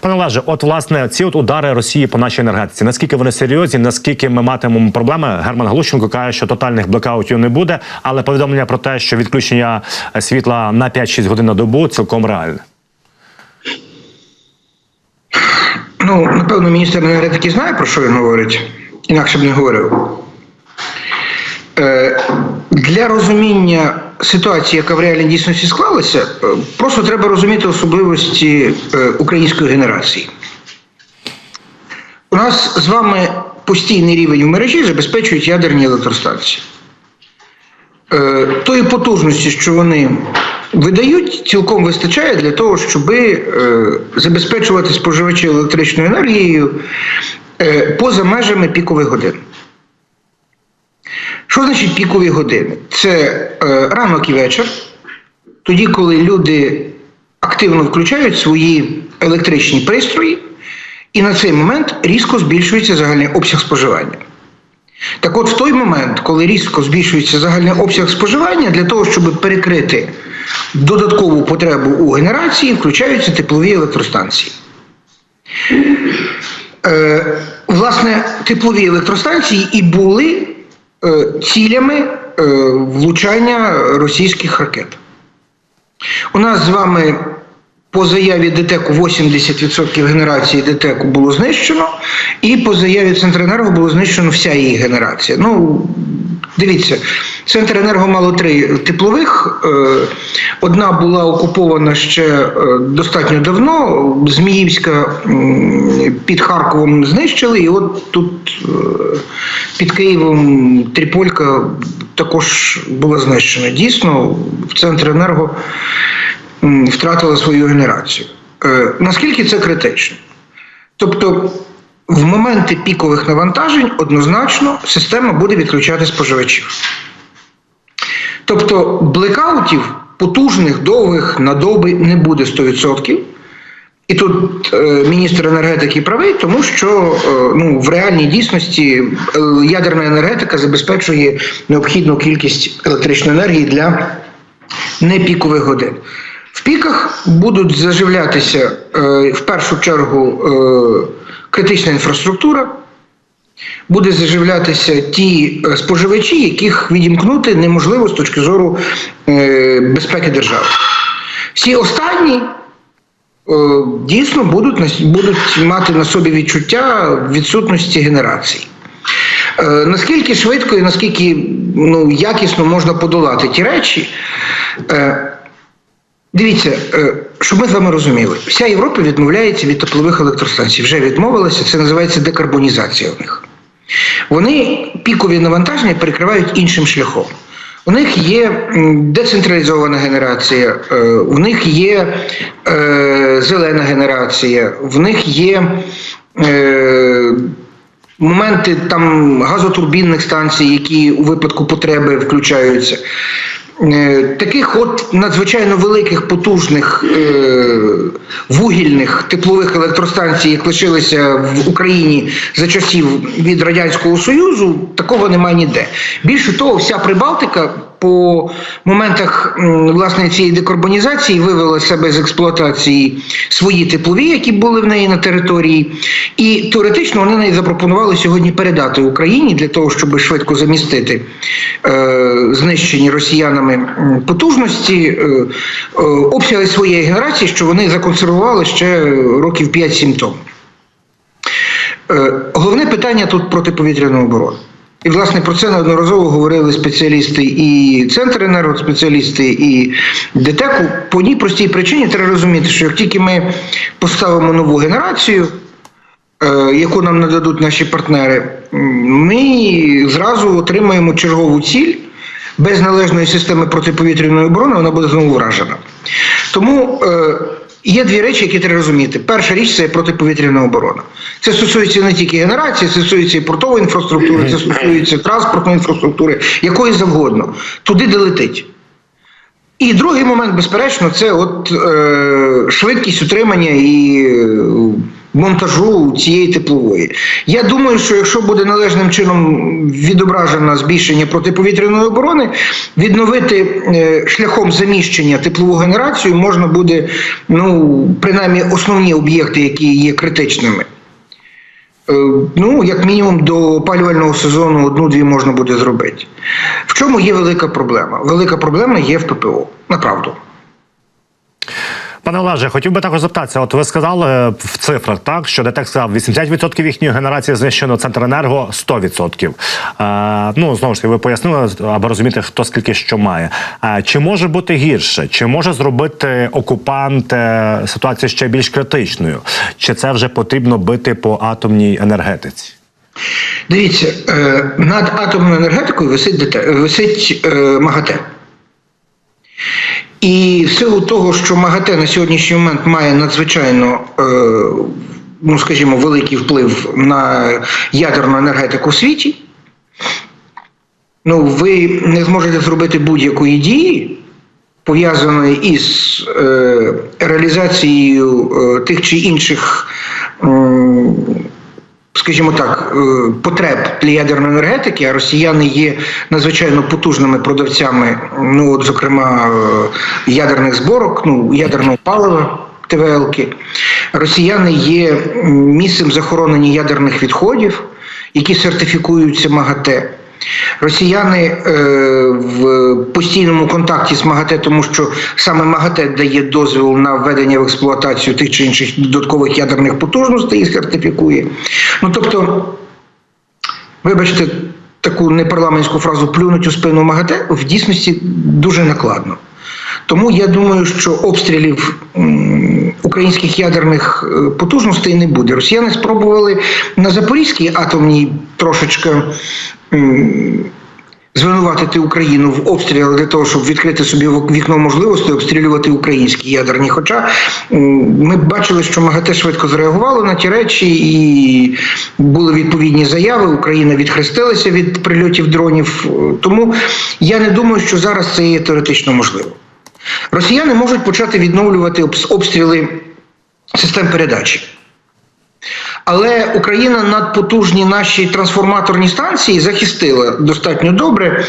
Пане Олеже, от власне ці от удари Росії по нашій енергетиці. Наскільки вони серйозні? Наскільки ми матимемо проблеми? Герман Галущенко каже, що тотальних блокаутів не буде, але повідомлення про те, що відключення світла на 5-6 годин на добу цілком реальне. Ну, напевно, міністр енергетики знає, про що він говорить, інакше б не говорив. Е, Для розуміння ситуації, яка в реальній дійсності склалася, е, просто треба розуміти особливості е, української генерації. У нас з вами постійний рівень в мережі забезпечують ядерні електростанції. Е, Тої потужності, що вони видають, цілком вистачає для того, щоб забезпечувати споживачів електричною енергією поза межами пікових годин. Що значить пікові години? Це е, ранок і вечір, тоді, коли люди активно включають свої електричні пристрої, і на цей момент різко збільшується загальний обсяг споживання. Так от, в той момент, коли різко збільшується загальний обсяг споживання, для того, щоб перекрити додаткову потребу у генерації, включаються теплові електростанції. Е, власне, теплові електростанції і були цілями е, влучання російських ракет. У нас з вами по заяві ДТЕКу 80% генерації ДТЕКу було знищено, і по заяві Центренерго було знищено вся її генерація. Ну, дивіться, Центренерго мало три теплових. Е, Одна була окупована ще е, достатньо давно. Зміївська під Харковом знищили, і от тут е, під Києвом Триполька також була знищена. Дійсно, в Центренерго м, втратила свою генерацію. Наскільки це критично? Тобто, в моменти пікових навантажень однозначно система буде відключати споживачів. Тобто блекаутів потужних, довгих на доби не буде 100%. І тут е, міністр енергетики правий, тому що е, ну, в реальній дійсності е, ядерна енергетика забезпечує необхідну кількість електричної енергії для непікових годин. В піках будуть заживлятися е, в першу чергу е, критична інфраструктура, буде заживлятися ті е, споживачі, яких відімкнути неможливо з точки зору е, безпеки держави. Всі останні е, дійсно будуть, будуть мати на собі відчуття відсутності генерації. Наскільки швидко і наскільки ну, якісно можна подолати ті речі? Е, Дивіться, е, щоб ми з вами розуміли, вся Європа відмовляється від теплових електростанцій. Вже відмовилася, це називається декарбонізація у них. Вони пікові навантаження перекривають іншим шляхом. У них є децентралізована генерація, е, в них є е, зелена генерація, в них є е, моменти там газотурбінних станцій, які у випадку потреби включаються. Е, Таких от надзвичайно великих, потужних е, вугільних теплових електростанцій, як лишилися в Україні за часів від Радянського Союзу, такого немає ніде. Більше того, вся Прибалтика по моментах власне цієї декарбонізації вивела себе з експлуатації свої теплові, які були в неї на території, і теоретично вони навіть запропонували сьогодні передати Україні для того, щоб швидко замістити е, знищені росіянами потужності, е, е, обсяги своєї генерації, що вони законсервували ще років 5-7 тому. Е, Головне питання тут протиповітряна оборона. І, власне, про це неодноразово говорили спеціалісти і Центр енерго, спеціалісти і ДТЕКу. По одній простій причині треба розуміти, що як тільки ми поставимо нову генерацію, е, яку нам нададуть наші партнери, ми зразу отримаємо чергову ціль. Без належної системи протиповітряної оборони вона буде знову вражена. Тому е, є дві речі, які треба розуміти. Перша річ це протиповітряна оборона. Це стосується не тільки генерації, це стосується і портової інфраструктури, це стосується транспортної інфраструктури, якої завгодно, туди де летить. І другий момент, безперечно, це от е, швидкість утримання і е, монтажу цієї теплової. Я думаю, що якщо буде належним чином відображено збільшення протиповітряної оборони, відновити е, шляхом заміщення теплову генерацію можна буде, ну, принаймні, основні об'єкти, які є критичними. Е, Ну, як мінімум, до опалювального сезону одну-дві можна буде зробити. В чому є велика проблема? Велика проблема є в ППО. Направду. Пане Олеже, хотів би також запитатися. От ви сказали в цифрах, так що ДТЕК сказав, 80% їхньої генерації знищено Центренерго 100%. Е, ну знову ж таки, ви пояснили, аби розуміти, хто скільки що має. Е, чи може бути гірше? Чи може зробити окупант е, ситуацію ще більш критичною? Чи це вже потрібно бити по атомній енергетиці? Дивіться, е, над атомною енергетикою висить, висить е, МАГАТЕ. І в силу того, що МАГАТЕ на сьогоднішній момент має надзвичайно, е, ну скажімо, великий вплив на ядерну енергетику в світі, ну, ви не зможете зробити будь-якої дії, пов'язаної із е, реалізацією е, тих чи інших. м, скажімо так, е, потреб для ядерної енергетики, а росіяни є надзвичайно потужними продавцями, ну от, зокрема, е, ядерних зборок, ну ядерного палива. ТВЛки. Росіяни є місцем захоронення ядерних відходів, які сертифікуються МАГАТЕ. Росіяни е, в постійному контакті з МАГАТЕ, тому що саме МАГАТЕ дає дозвіл на введення в експлуатацію тих чи інших додаткових ядерних потужностей і сертифікує. Ну тобто, вибачте, таку непарламентську фразу плюнуть у спину МАГАТЕ в дійсності дуже накладно. Тому я думаю, що обстрілів українських ядерних е, потужностей не буде. Росіяни спробували на Запорізькій атомній трошечки звинуватити Україну в обстрілах для того, щоб відкрити собі вікно можливостей обстрілювати українські ядерні. Хоча ми бачили, що МАГАТЕ швидко зреагувало на ті речі, і були відповідні заяви. Україна відхрестилася від прильотів дронів. Тому я не думаю, що зараз це є теоретично можливо. Росіяни можуть почати відновлювати обстріли систем передачі. Але Україна надпотужні наші трансформаторні станції захистила достатньо добре.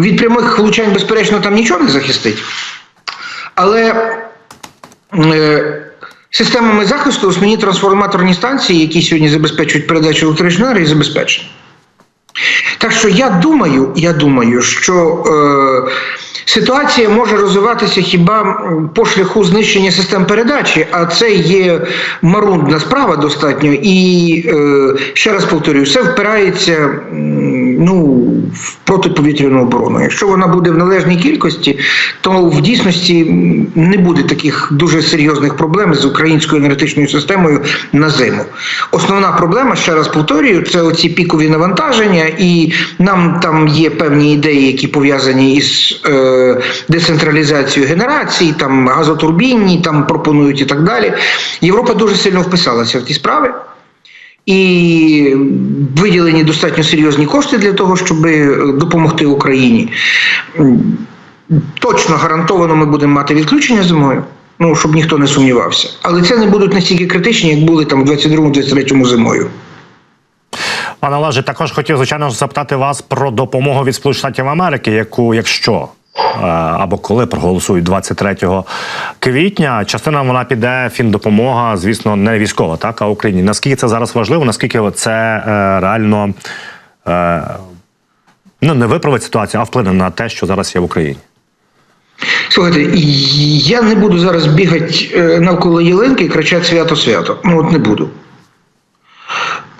Від прямих влучань, безперечно, там нічого не захистить. Але е, системами захисту основні трансформаторні станції, які сьогодні забезпечують передачу електричної енергії, забезпечені. Так що я думаю, я думаю, що е, ситуація може розвиватися хіба по шляху знищення систем передачі, а це є марундна справа достатньо. І е, ще раз повторюю, все впирається ну, протиповітряну оборону. Якщо вона буде в належній кількості, то в дійсності не буде таких дуже серйозних проблем з українською енергетичною системою на зиму. Основна проблема, ще раз повторюю, це оці пікові навантаження, і нам там є певні ідеї, які пов'язані із е, децентралізацією генерації, там газотурбінні, там пропонують і так далі. Європа дуже сильно вписалася в ті справи. І виділені достатньо серйозні кошти для того, щоб е, допомогти Україні. Точно гарантовано ми будемо мати відключення зимою. Ну, щоб ніхто не сумнівався. Але це не будуть настільки критичні, як були там в 22-23 зимою. Пане Олеже, також хотів звичайно запитати вас про допомогу від Сполучених Штатів Америки, яку, якщо або коли проголосують 23 квітня, частина вона піде фіндопомога, звісно, не військова, так а Україні. Наскільки це зараз важливо? Наскільки це е, реально е, ну не виправить ситуацію, а вплине на те, що зараз є в Україні? Слухайте, я не буду зараз бігати е, навколо ялинки і кричати свято-свято. Ну от не буду.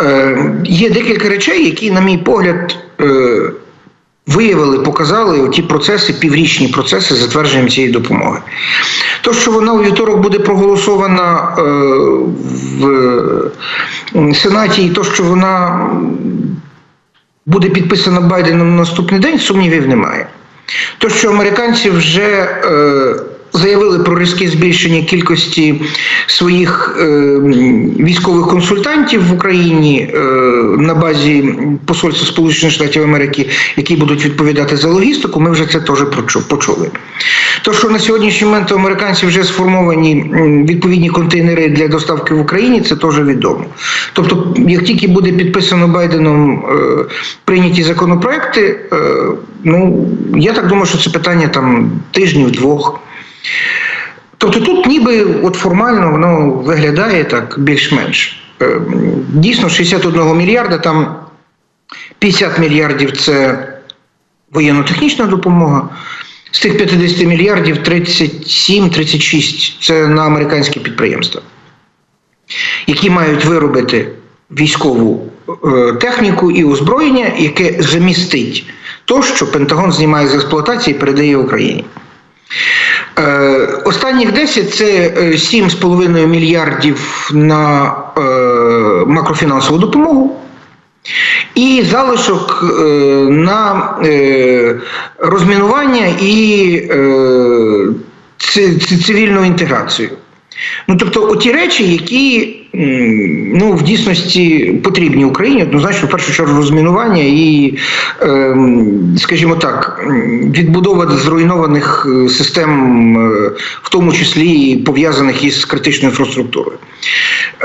Е, є декілька речей, які, на мій погляд, е, виявили, показали ті процеси, піврічні процеси затвердженням цієї допомоги. То, що вона у вівторок буде проголосована е, в Сенаті, і то, що вона буде підписана Байденом на наступний день, сумнівів немає. То, що американці вже е, заявили про різке збільшення кількості своїх е, військових консультантів в Україні е, на базі посольства Сполучених Штатів Америки, які будуть відповідати за логістику. Ми вже це теж почули. То, що на сьогоднішній момент у американців вже сформовані відповідні контейнери для доставки в Україні, це теж відомо. Тобто, як тільки буде підписано Байденом е, прийняті законопроекти, е, ну я так думаю, що це питання там тижнів двох. Тобто тут ніби от формально воно виглядає так більш-менш. Е, Дійсно, 61 мільярда, там 50 мільярдів це воєнно-технічна допомога. З тих 50 мільярдів 37-36 це на американські підприємства, які мають виробити військову е, техніку і озброєння, яке замістить то, що Пентагон знімає з експлуатації і передає Україні. Е, Останніх 10 це е, 7,5 мільярдів на е, макрофінансову допомогу. І залишок е, на е, розмінування і е, ци- ци- цивільну інтеграцію. Ну, тобто, оті речі, які ну, в дійсності потрібні Україні, однозначно, в першу чергу, розмінування і, ем, скажімо так, відбудова зруйнованих е, систем, е, в тому числі пов'язаних із критичною інфраструктурою.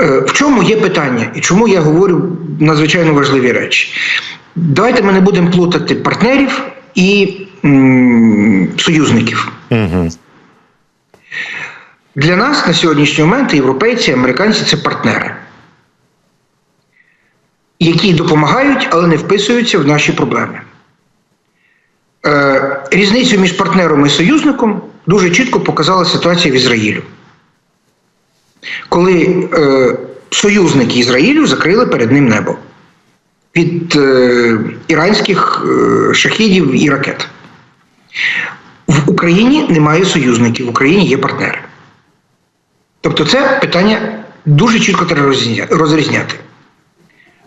Е, В чому є питання і чому я говорю надзвичайно важливі речі? Давайте ми не будемо плутати партнерів і м, союзників. Угу. Для нас на сьогоднішній момент європейці, американці це партнери, які допомагають, але не вписуються в наші проблеми. Е, різницю між партнером і союзником дуже чітко показала ситуація в Ізраїлю. Коли е, союзники Ізраїлю закрили перед ним небо від е, іранських е, шахідів і ракет. В Україні немає союзників, в Україні є партнери. Тобто це питання дуже чітко треба розрізняти.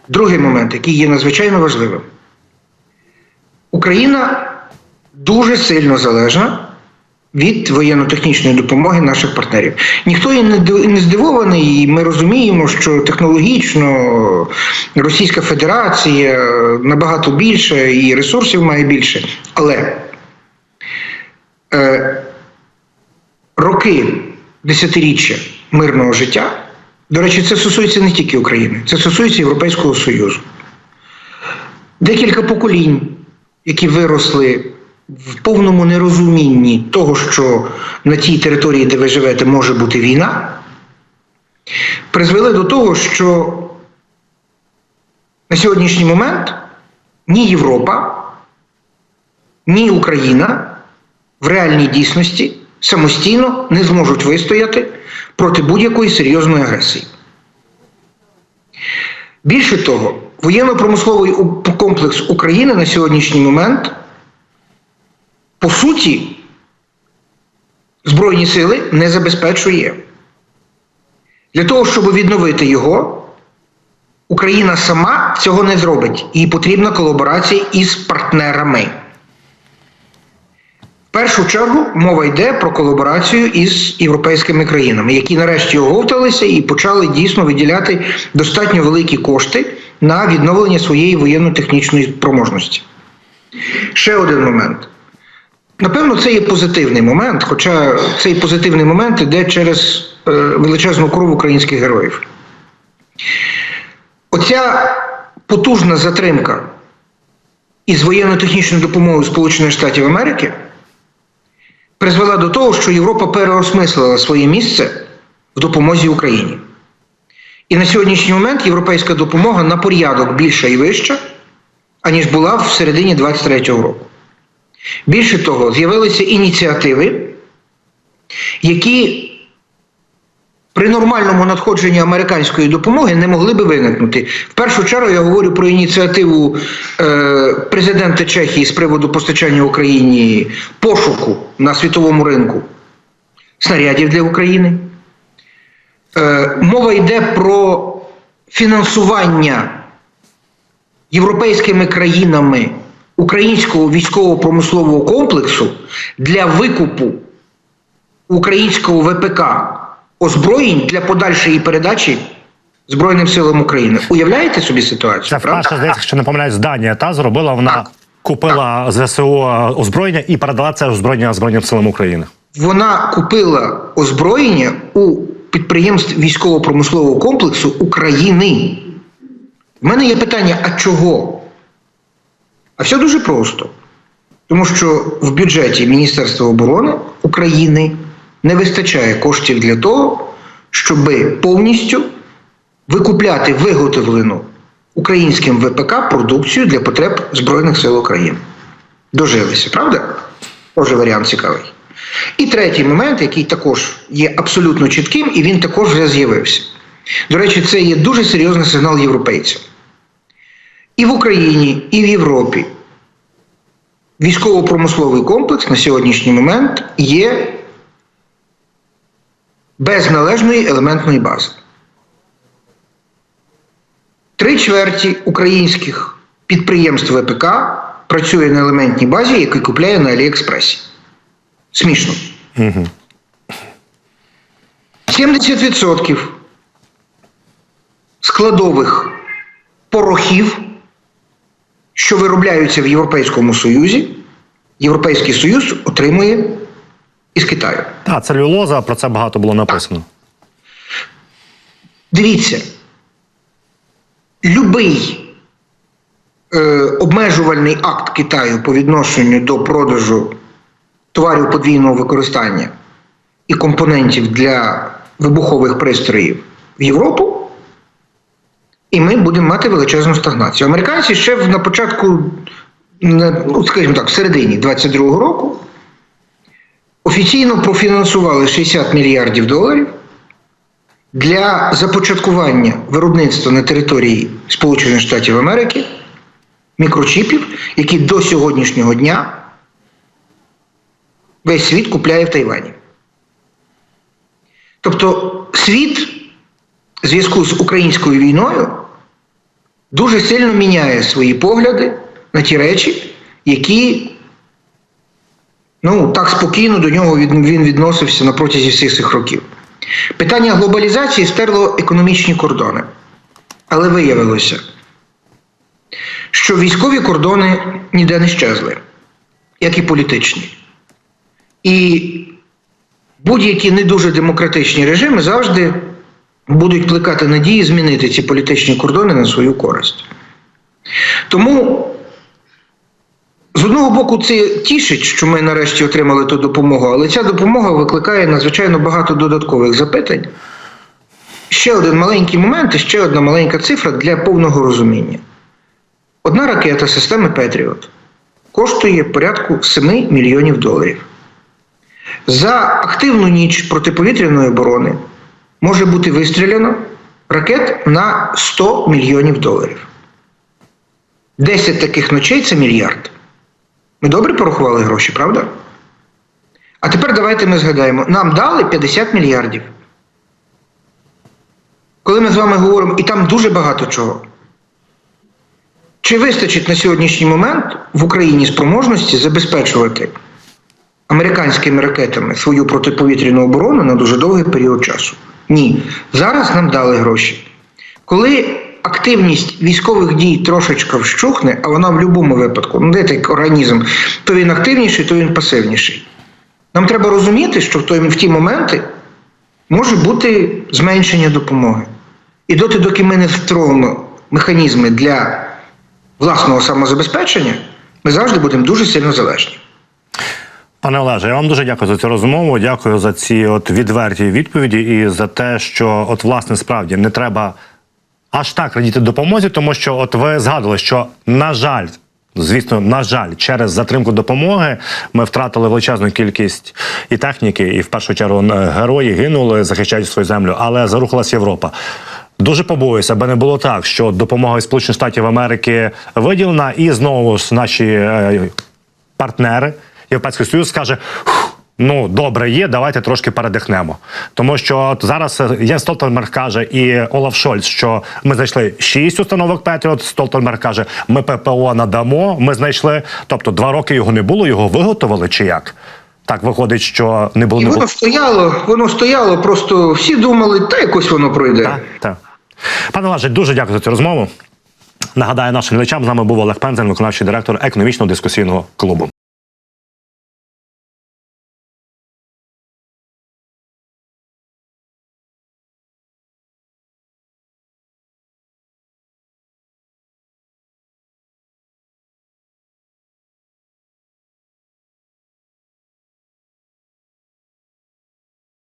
Другий момент, який є надзвичайно важливим. Україна дуже сильно залежна від воєнно-технічної допомоги наших партнерів. Ніхто і не здивований, і ми розуміємо, що технологічно Російська Федерація набагато більше і ресурсів має більше. Але е, роки, десятиріччя мирного життя, до речі, це стосується не тільки України, це стосується Європейського Союзу. Декілька поколінь, які виросли в повному нерозумінні того, що на тій території, де ви живете, може бути війна, призвели до того, що на сьогоднішній момент ні Європа, ні Україна в реальній дійсності самостійно не зможуть вистояти проти будь-якої серйозної агресії. Більше того, воєнно-промисловий комплекс України на сьогоднішній момент, по суті, Збройні сили не забезпечує. Для того, щоб відновити його, Україна сама цього не зробить. Їй потрібна колаборація із партнерами. Першу чергу мова йде про колаборацію із європейськими країнами, які нарешті оговталися і почали дійсно виділяти достатньо великі кошти на відновлення своєї воєнно-технічної спроможності. Ще один момент. Напевно, це є позитивний момент, хоча цей позитивний момент іде через е, величезну кров українських героїв. Оця потужна затримка із воєнно-технічною допомогою Сполучених Штатів Америки призвела до того, що Європа переосмислила своє місце в допомозі Україні. І на сьогоднішній момент європейська допомога на порядок більша і вища, аніж була в середині 23-го року. Більше того, з'явилися ініціативи, які при нормальному надходженні американської допомоги не могли би виникнути. В першу чергу я говорю про ініціативу е, президента Чехії з приводу постачання Україні пошуку на світовому ринку снарядів для України. Е, мова йде про фінансування європейськими країнами українського військово-промислового комплексу для викупу українського ВПК озброєнь для подальшої передачі Збройним силам України. Уявляєте собі ситуацію? Це правда? вперше здається, що не помиляюсь, Данія та зробила. Вона Так. купила ЗСУ озброєння і передала це озброєння Збройним силам України. Вона купила озброєння у підприємств військово-промислового комплексу України. В мене є питання: а чого? А все дуже просто. Тому що в бюджеті Міністерства оборони України не вистачає коштів для того, щоб повністю викупляти виготовлену українським ВПК продукцію для потреб Збройних сил України. Дожилися, правда? Тоже варіант цікавий. І третій момент, який також є абсолютно чітким, і він також вже з'явився. До речі, це є дуже серйозний сигнал європейцям. І в Україні, і в Європі військово-промисловий комплекс на сьогоднішній момент є без належної елементної бази. Три чверті українських підприємств ВПК працює на елементній базі, який купляє на Аліекспресі. Смішно. Угу. 70% складових порохів, що виробляються в Європейському Союзі, Європейський Союз отримує із Китаю. Та целюлоза про це багато було написано. Дивіться, любий е, обмежувальний акт Китаю по відношенню до продажу товарів подвійного використання і компонентів для вибухових пристроїв в Європу, і ми будемо мати величезну стагнацію. Американці ще на початку, ну, скажімо так, в середині 22-го року офіційно профінансували 60 мільярдів доларів для започаткування виробництва на території Сполучених Штатів Америки мікрочіпів, які до сьогоднішнього дня весь світ купляє в Тайвані. Тобто світ в зв'язку з українською війною дуже сильно міняє свої погляди на ті речі, які ну, так спокійно до нього він відносився на протязі всіх цих років. Питання глобалізації стерло економічні кордони. Але виявилося, що військові кордони ніде не щезли, як і політичні. І будь-які не дуже демократичні режими завжди будуть плекати надії змінити ці політичні кордони на свою користь. Тому з одного боку, це тішить, що ми нарешті отримали ту допомогу, але ця допомога викликає надзвичайно багато додаткових запитань. Ще один маленький момент і ще одна маленька цифра для повного розуміння. Одна ракета системи Петріот коштує порядку 7 мільйонів доларів. За активну ніч протиповітряної оборони може бути вистріляно ракет на 100 мільйонів доларів. 10 таких ночей це мільярд. Ми добре порахували гроші, правда? А тепер давайте ми згадаємо: нам дали 50 мільярдів. Коли ми з вами говоримо, і там дуже багато чого. Чи вистачить на сьогоднішній момент в Україні спроможності забезпечувати американськими ракетами свою протиповітряну оборону на дуже довгий період часу? Ні. Зараз нам дали гроші. Коли активність військових дій трошечки вщухне, а вона в будь-якому випадку, ну де так організм, то він активніший, то він пасивніший. Нам треба розуміти, що в, той, в ті моменти може бути зменшення допомоги. І доти, доки ми не встроїмо механізми для власного самозабезпечення, ми завжди будемо дуже сильно залежні. Пане Олеже, я вам дуже дякую за цю розмову. Дякую за ці от відверті відповіді і за те, що от власне справді не треба аж так радіти допомозі, тому що от ви згадували, що на жаль. Звісно, на жаль, через затримку допомоги ми втратили величезну кількість і техніки, і в першу чергу е, герої гинули, захищаючи свою землю, але зарухалась Європа. Дуже побоююся, аби не було так, що допомога Сполучених Штатів Америки виділена, і знову ж наші е, партнери, Європейський Союз скаже. «Фух, Ну, добре є, давайте трошки передихнемо. Тому що от зараз е, Єн Столтенберг каже і Олаф Шольц, що ми знайшли шість установок Петріот. Столтенберг каже, ми ППО надамо. Ми знайшли. Тобто два роки його не було, його виготовили чи як? Так виходить, що не було І не було. воно стояло, воно стояло, просто всі думали, та якось воно пройде. Так, так. Пане Лаже, дуже дякую за цю розмову. Нагадаю нашим глядачам, з нами був Олег Пензен, виконавчий директор економічного дискусійного клубу.